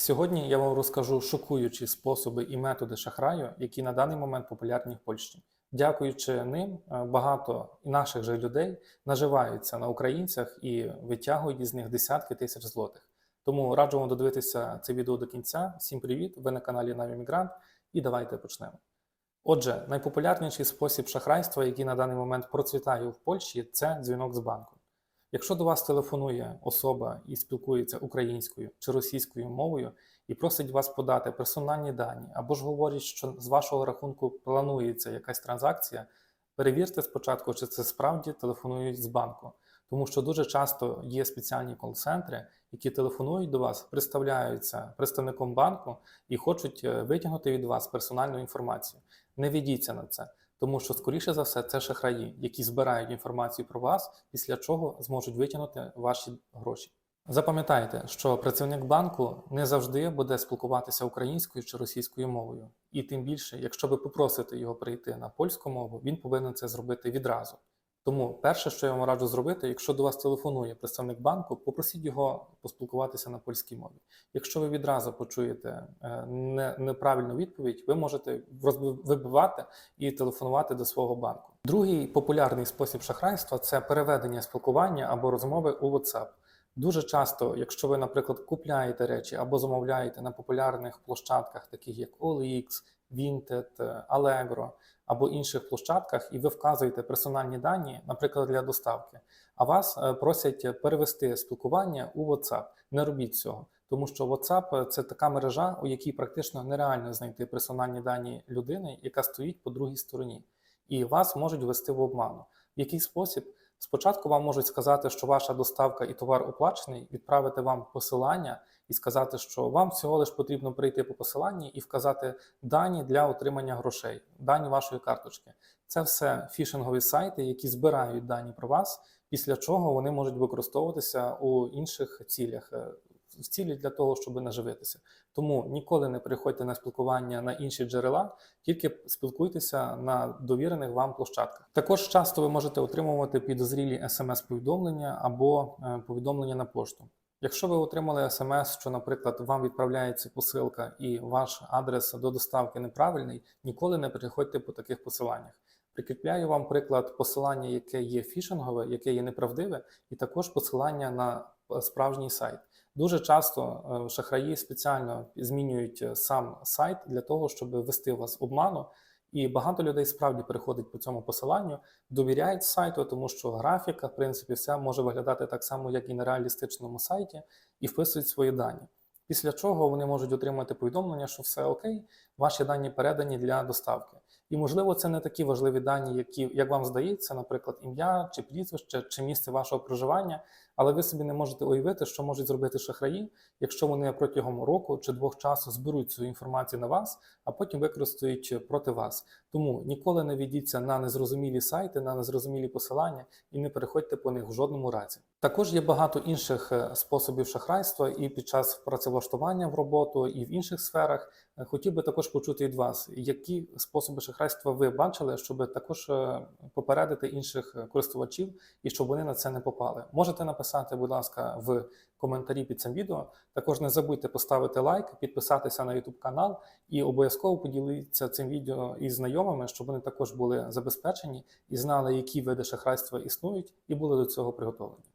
Сьогодні я вам розкажу шокуючі способи і методи шахраю, які на даний момент популярні в Польщі. Дякуючи ним, е, багато наших же людей наживаються на українцях і витягують із них десятки тисяч злотих. Тому раджу вам додивитися це відео до кінця. Всім привіт! Ви на каналі Наві Мігрант, і давайте почнемо. Отже, найпопулярніший спосіб шахрайства, який на даний момент процвітає в Польщі, це дзвінок з банку. Якщо до вас телефонує особа і спілкується українською чи російською мовою і просить вас подати персональні дані, або ж говорить, що з вашого рахунку планується якась транзакція, перевірте спочатку, чи це справді телефонують з банку. Тому що дуже часто є спеціальні кол-центри, які телефонують до вас, представляються представником банку і хочуть е, витягнути від вас персональну інформацію. Не ведіться на це. Тому що, скоріше за все, це шахраї, які збирають інформацію про вас, після чого зможуть витягнути ваші гроші. Запам'ятайте, що працівник банку не завжди буде спілкуватися українською чи російською мовою, і тим більше, якщо ви попросите його прийти на польську мову, він повинен це зробити відразу. Тому перше, що я вам раджу зробити, якщо до вас телефонує представник банку, попросіть його поспілкуватися на польській мові. Якщо ви відразу почуєте е, не- неправильну відповідь, ви можете вибивати і телефонувати до свого банку. Другий популярний спосіб шахрайства це переведення спілкування або розмови у WhatsApp. Дуже часто, якщо ви, наприклад, купляєте речі або замовляєте на популярних площадках, таких як OLX, Vinted, е, Allegro або інших площадках, і ви вказуєте персональні дані, наприклад, для доставки, а вас е, просять перевести спілкування у WhatsApp. Не робіть цього, тому що WhatsApp – це така мережа, у якій практично нереально знайти персональні дані людини, яка стоїть по другій стороні, і вас можуть ввести в обману. В який спосіб? Спочатку вам можуть сказати, що ваша доставка і товар оплачений, відправити вам посилання і сказати, що вам всього лиш потрібно прийти по посиланні і вказати дані для отримання грошей, дані вашої карточки. Це все фішингові сайти, які збирають дані про вас, після чого вони можуть використовуватися у інших цілях. е, В цілі для того, щоб наживитися. Тому ніколи не переходьте на спілкування на інші джерела, тільки спілкуйтеся на довірених вам площадках. Також часто ви можете отримувати підозрілі смс-повідомлення або е, повідомлення на пошту. Якщо ви отримали смс, що, наприклад, вам відправляється посилка і ваш адрес до доставки неправильний, ніколи не переходьте по таких посиланнях. Прикріпляю вам приклад посилання, яке є фішингове, яке є неправдиве, і також посилання на е, справжній сайт. Дуже часто е, шахраї спеціально змінюють е, сам сайт для того, щоб ввести вас обману. І багато людей справді переходить по цьому посиланню, довіряють сайту, тому що графіка, в принципі, все може виглядати так само, як і на реалістичному сайті, і вписують свої дані. Після чого вони можуть отримати повідомлення, що все окей, ваші дані передані для доставки. І можливо, це не такі важливі дані, які, як вам здається, наприклад, ім'я чи прізвище, чи місце вашого проживання, але ви собі не можете уявити, що можуть зробити шахраї, якщо вони протягом року чи двох часу зберуть цю інформацію на вас, а потім використають проти вас. Тому ніколи не ведіться на незрозумілі сайти, на незрозумілі посилання і не переходьте по них в жодному разі. Також є багато інших е, способів шахрайства і під час працевлаштування в роботу, і в інших сферах. Е, Хотів би також почути від вас, які способи шахрайства ви бачили, щоб також е, попередити інших е, користувачів і щоб вони на це не попали. Можете написати, будь ласка, в коментарі під цим відео. Також не забудьте поставити лайк, підписатися на YouTube канал і обов'язково поділіться цим відео із знайомими, щоб вони також були забезпечені і знали, які види шахрайства існують, і були до цього приготовлені.